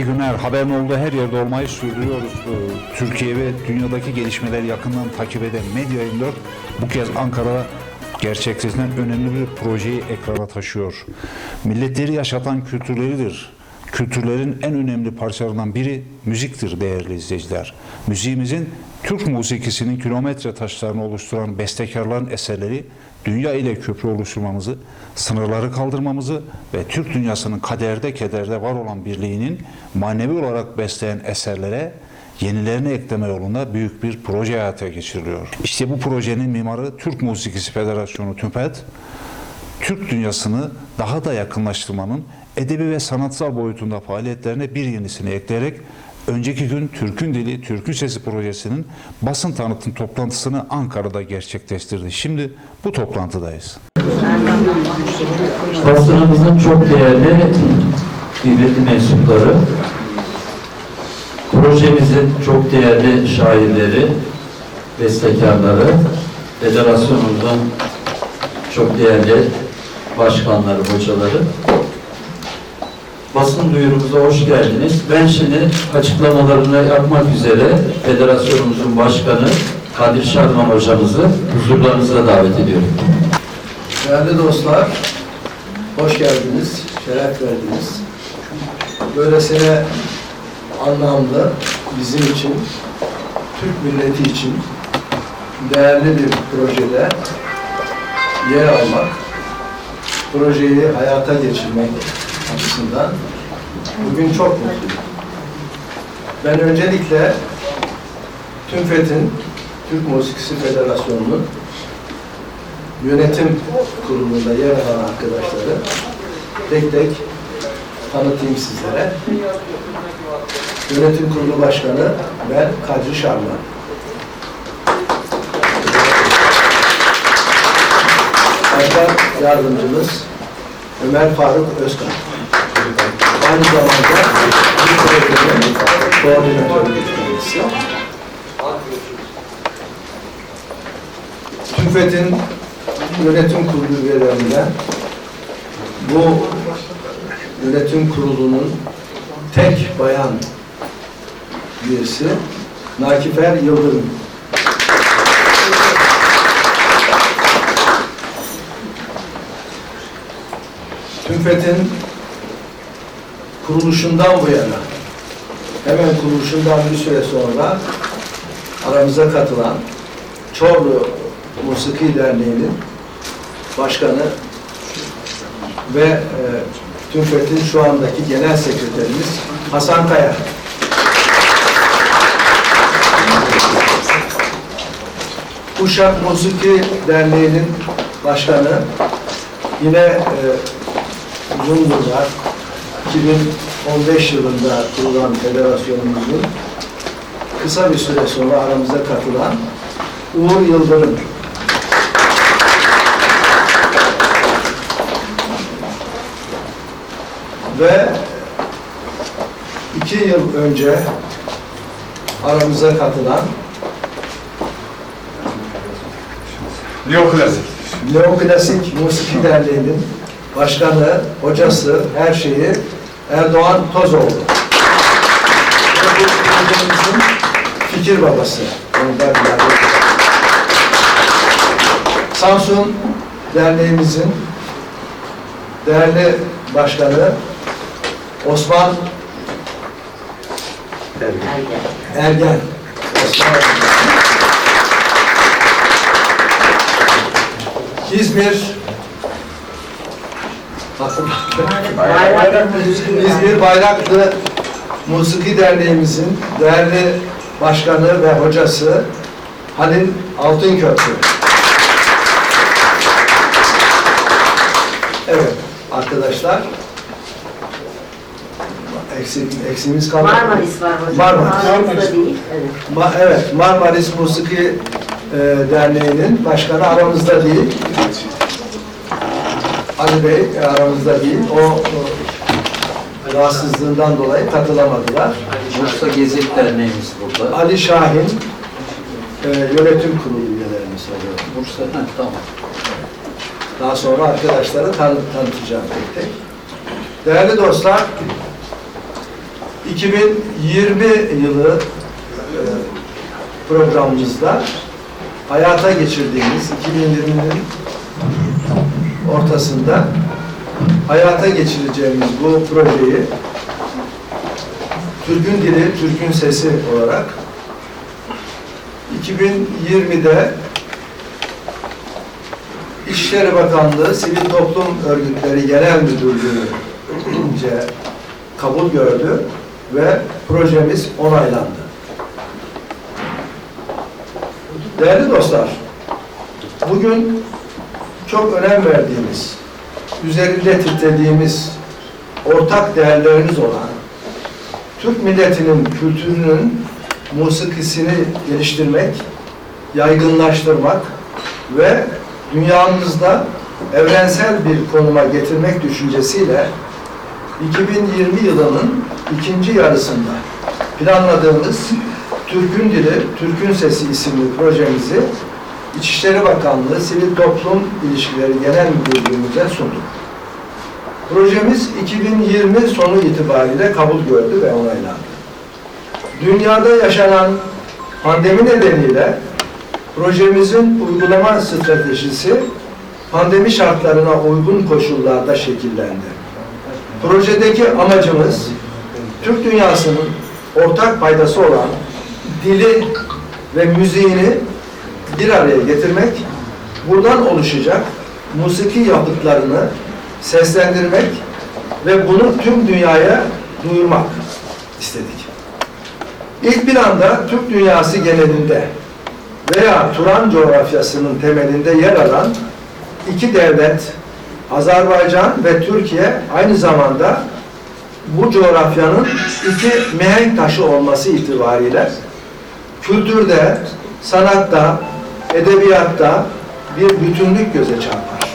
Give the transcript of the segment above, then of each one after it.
İyi günler. Haberin olduğu her yerde olmayı sürdürüyoruz. Ee, Türkiye ve dünyadaki gelişmeleri yakından takip eden Medya 24 bu kez Ankara'da gerçekleşen önemli bir projeyi ekrana taşıyor. Milletleri yaşatan kültürleridir. Kültürlerin en önemli parçalarından biri müziktir değerli izleyiciler. Müziğimizin Türk musikisinin kilometre taşlarını oluşturan bestekarların eserleri dünya ile köprü oluşturmamızı, sınırları kaldırmamızı ve Türk dünyasının kaderde kederde var olan birliğinin manevi olarak besleyen eserlere yenilerini ekleme yolunda büyük bir proje hayata geçiriliyor. İşte bu projenin mimarı Türk Musikisi Federasyonu TÜMPET, Türk dünyasını daha da yakınlaştırmanın edebi ve sanatsal boyutunda faaliyetlerine bir yenisini ekleyerek önceki gün Türk'ün Dili, Türk'ün Sesi projesinin basın tanıtım toplantısını Ankara'da gerçekleştirdi. Şimdi bu toplantıdayız. Basınımızın çok değerli kıymetli mensupları, projemizin çok değerli şairleri, bestekarları, federasyonumuzun çok değerli başkanları, hocaları, basın duyurumuza hoş geldiniz. Ben şimdi açıklamalarını yapmak üzere federasyonumuzun başkanı Kadir Şarman hocamızı huzurlarınıza davet ediyorum. Değerli dostlar, hoş geldiniz, şeref verdiniz. Böylesine anlamlı, bizim için, Türk milleti için değerli bir projede yer almak, projeyi hayata geçirmek açısından bugün çok mutluyum. Ben öncelikle TÜMFET'in, Türk Musikisi Federasyonu'nun yönetim kurulunda yer alan arkadaşları tek tek tanıtayım sizlere. Yönetim kurulu başkanı ben Kadri Şarman. Başkan yardımcımız Ömer Faruk Özkan. Aynı zamanda bu projenin koordinatörü kendisi. TÜFET'in yönetim kurulu üyelerinden bu yönetim kurulunun tek bayan üyesi Nakifer Yıldırım. TÜFET'in kuruluşundan bu yana hemen kuruluşundan bir süre sonra aramıza katılan Çorlu Musiki Derneği'nin başkanı ve e, TÜMFET'in şu andaki genel sekreterimiz Hasan Kaya. Uşak Musiki Derneği'nin başkanı yine e, uzun 2015 yılında kurulan federasyonumuzun kısa bir süre sonra aramıza katılan Uğur Yıldırım. Ve iki yıl önce aramıza katılan Neoklasik. Neoklasik Musiki Derneği'nin başkanı, hocası, her şeyi Erdoğan Tozoğlu. Projemizin fikir babası. Samsun Derneğimizin değerli başkanı Osman Ergen. Osman Ergen. İzmir İzmir Bayraklı Musiki Derneğimizin değerli başkanı ve hocası Halil Altınköprü. Evet arkadaşlar. Eksik, eksiğimiz kalmadı. Marmaris var hocam. Marmaris. Marmaris'te değil. Evet. Ma- evet, Marmaris Musiki e, Derneği'nin başkanı aramızda değil. Ali Bey e, aramızda değil. O, o rahatsızlığından dolayı katılamadılar. Bursa Gezi Derneğimiz burada. Ali Şahin e, yönetim kurulu üyelerimiz oluyor. Bursa, ha, tamam. Daha sonra arkadaşları tanı tanıtacağım tek tek. Değerli dostlar, 2020 yılı e, programımızda hayata geçirdiğimiz 2020'nin ortasında hayata geçireceğimiz bu projeyi Türk'ün dili, Türk'ün sesi olarak 2020'de İçişleri Bakanlığı Sivil Toplum Örgütleri Genel Müdürlüğü'nce kabul gördü ve projemiz onaylandı. Değerli dostlar, bugün çok önem verdiğimiz, üzerinde titrediğimiz ortak değerlerimiz olan Türk milletinin kültürünün musikisini geliştirmek, yaygınlaştırmak ve dünyamızda evrensel bir konuma getirmek düşüncesiyle 2020 yılının ikinci yarısında planladığımız Türk'ün Dili, Türk'ün Sesi isimli projemizi İçişleri Bakanlığı Sivil Toplum İlişkileri Genel Müdürlüğümüze sunduk. Projemiz 2020 sonu itibariyle kabul gördü ve onaylandı. Dünyada yaşanan pandemi nedeniyle projemizin uygulama stratejisi pandemi şartlarına uygun koşullarda şekillendi. Projedeki amacımız Türk dünyasının ortak paydası olan dili ve müziğini bir araya getirmek, buradan oluşacak musiki yapıtlarını seslendirmek ve bunu tüm dünyaya duyurmak istedik. İlk planda Türk dünyası genelinde veya Turan coğrafyasının temelinde yer alan iki devlet, Azerbaycan ve Türkiye aynı zamanda bu coğrafyanın iki mihenk taşı olması itibariyle kültürde, sanatta, edebiyatta bir bütünlük göze çarpar.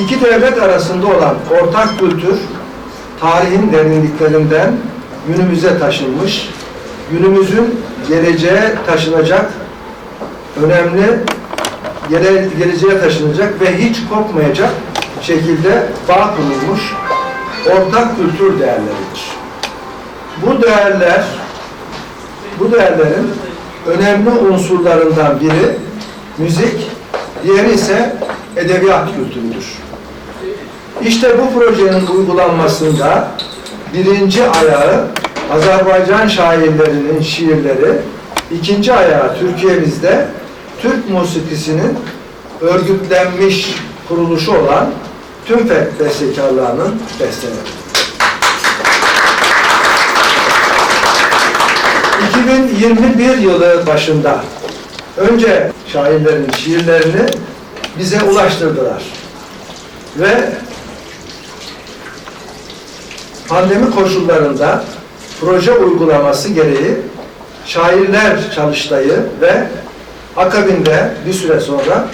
İki devlet arasında olan ortak kültür, tarihin derinliklerinden günümüze taşınmış, günümüzün geleceğe taşınacak önemli gele, geleceğe taşınacak ve hiç kopmayacak şekilde bağ kurulmuş ortak kültür değerleridir. Bu değerler bu değerlerin önemli unsurlarından biri müzik, diğeri ise edebiyat kültürüdür. İşte bu projenin uygulanmasında birinci ayağı Azerbaycan şairlerinin şiirleri, ikinci ayağı Türkiye'mizde Türk musikisinin örgütlenmiş kuruluşu olan TÜMFEK bestekarlarının besteleri. 2021 yılı başında önce şairlerin şiirlerini bize ulaştırdılar. Ve pandemi koşullarında proje uygulaması gereği şairler çalıştayı ve akabinde bir süre sonra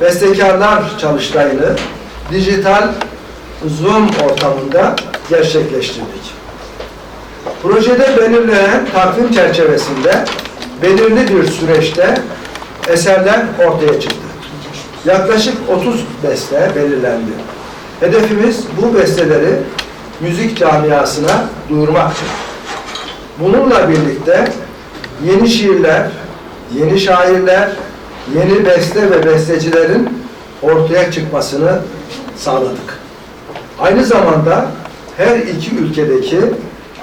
bestekarlar çalıştayını dijital Zoom ortamında gerçekleştirdik. Projede belirlenen takvim çerçevesinde belirli bir süreçte eserler ortaya çıktı. Yaklaşık 30 beste belirlendi. Hedefimiz bu besteleri müzik camiasına duyurmaktır. Bununla birlikte yeni şiirler, yeni şairler, yeni beste ve bestecilerin ortaya çıkmasını sağladık. Aynı zamanda her iki ülkedeki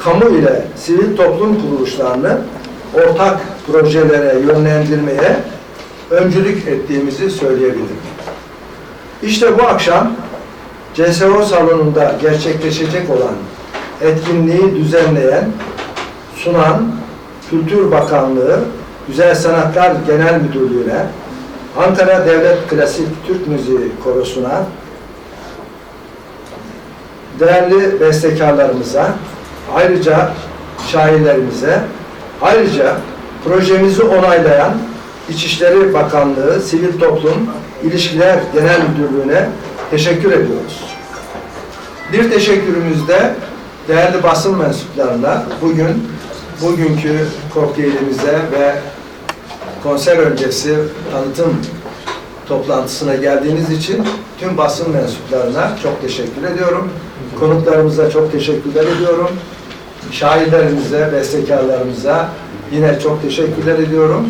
kamu ile sivil toplum kuruluşlarını ortak projelere yönlendirmeye öncülük ettiğimizi söyleyebilirim. İşte bu akşam CSO salonunda gerçekleşecek olan etkinliği düzenleyen, sunan Kültür Bakanlığı Güzel Sanatlar Genel Müdürlüğü'ne, Ankara Devlet Klasik Türk Müziği Korosu'na, değerli bestekarlarımıza, ayrıca şairlerimize, ayrıca projemizi onaylayan İçişleri Bakanlığı Sivil Toplum İlişkiler Genel Müdürlüğü'ne teşekkür ediyoruz. Bir teşekkürümüz de değerli basın mensuplarına bugün bugünkü kokteylimize ve konser öncesi tanıtım toplantısına geldiğiniz için tüm basın mensuplarına çok teşekkür ediyorum. Konuklarımıza çok teşekkürler ediyorum. Şairlerimize, bestekarlarımıza yine çok teşekkürler ediyorum.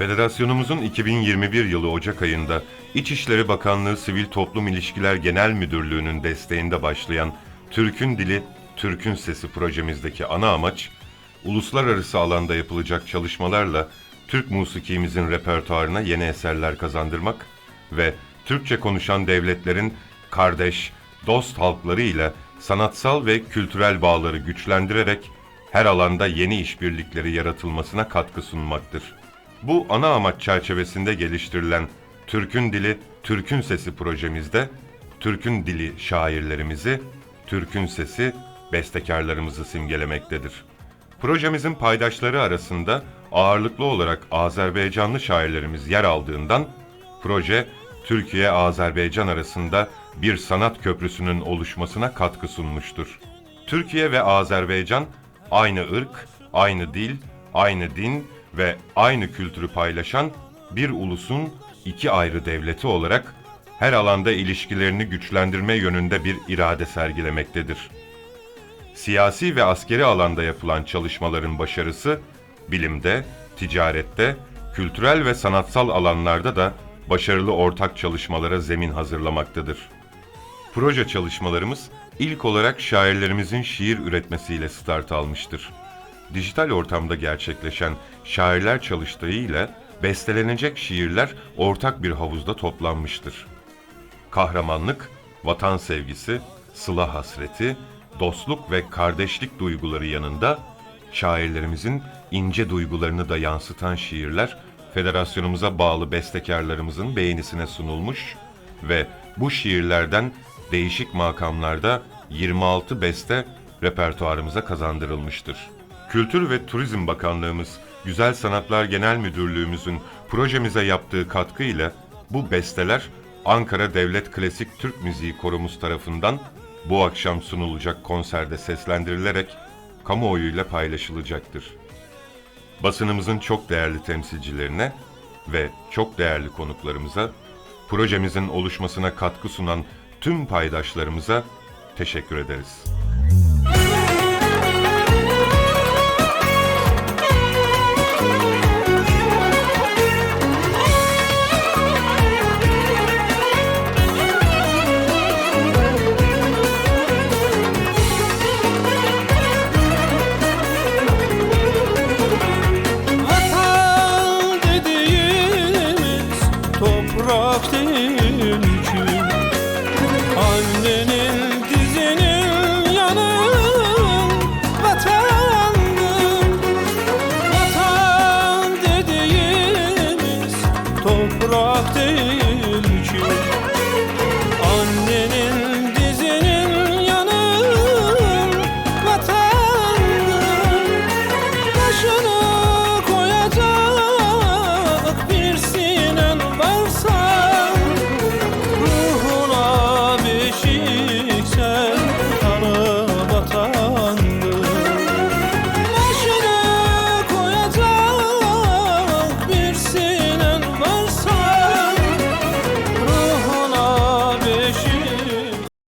Federasyonumuzun 2021 yılı Ocak ayında İçişleri Bakanlığı Sivil Toplum İlişkiler Genel Müdürlüğü'nün desteğinde başlayan Türk'ün Dili, Türk'ün Sesi projemizdeki ana amaç, uluslararası alanda yapılacak çalışmalarla Türk musikimizin repertuarına yeni eserler kazandırmak ve Türkçe konuşan devletlerin kardeş, dost halkları ile sanatsal ve kültürel bağları güçlendirerek her alanda yeni işbirlikleri yaratılmasına katkı sunmaktır. Bu ana amaç çerçevesinde geliştirilen Türk'ün Dili, Türk'ün Sesi projemizde Türk'ün dili şairlerimizi, Türk'ün sesi bestekarlarımızı simgelemektedir. Projemizin paydaşları arasında ağırlıklı olarak Azerbaycanlı şairlerimiz yer aldığından proje Türkiye-Azerbaycan arasında bir sanat köprüsünün oluşmasına katkı sunmuştur. Türkiye ve Azerbaycan aynı ırk, aynı dil, aynı din ve aynı kültürü paylaşan bir ulusun iki ayrı devleti olarak her alanda ilişkilerini güçlendirme yönünde bir irade sergilemektedir. Siyasi ve askeri alanda yapılan çalışmaların başarısı, bilimde, ticarette, kültürel ve sanatsal alanlarda da başarılı ortak çalışmalara zemin hazırlamaktadır. Proje çalışmalarımız ilk olarak şairlerimizin şiir üretmesiyle start almıştır. Dijital ortamda gerçekleşen şairler çalıştığı ile bestelenecek şiirler ortak bir havuzda toplanmıştır. Kahramanlık, vatan sevgisi, sıla hasreti, dostluk ve kardeşlik duyguları yanında şairlerimizin ince duygularını da yansıtan şiirler federasyonumuza bağlı bestekarlarımızın beğenisine sunulmuş ve bu şiirlerden değişik makamlarda 26 beste repertuarımıza kazandırılmıştır. Kültür ve Turizm Bakanlığımız, Güzel Sanatlar Genel Müdürlüğümüzün projemize yaptığı katkıyla bu besteler Ankara Devlet Klasik Türk Müziği Korumuz tarafından bu akşam sunulacak konserde seslendirilerek kamuoyuyla paylaşılacaktır. Basınımızın çok değerli temsilcilerine ve çok değerli konuklarımıza, projemizin oluşmasına katkı sunan tüm paydaşlarımıza teşekkür ederiz. Vatan dediğimiz toprak değil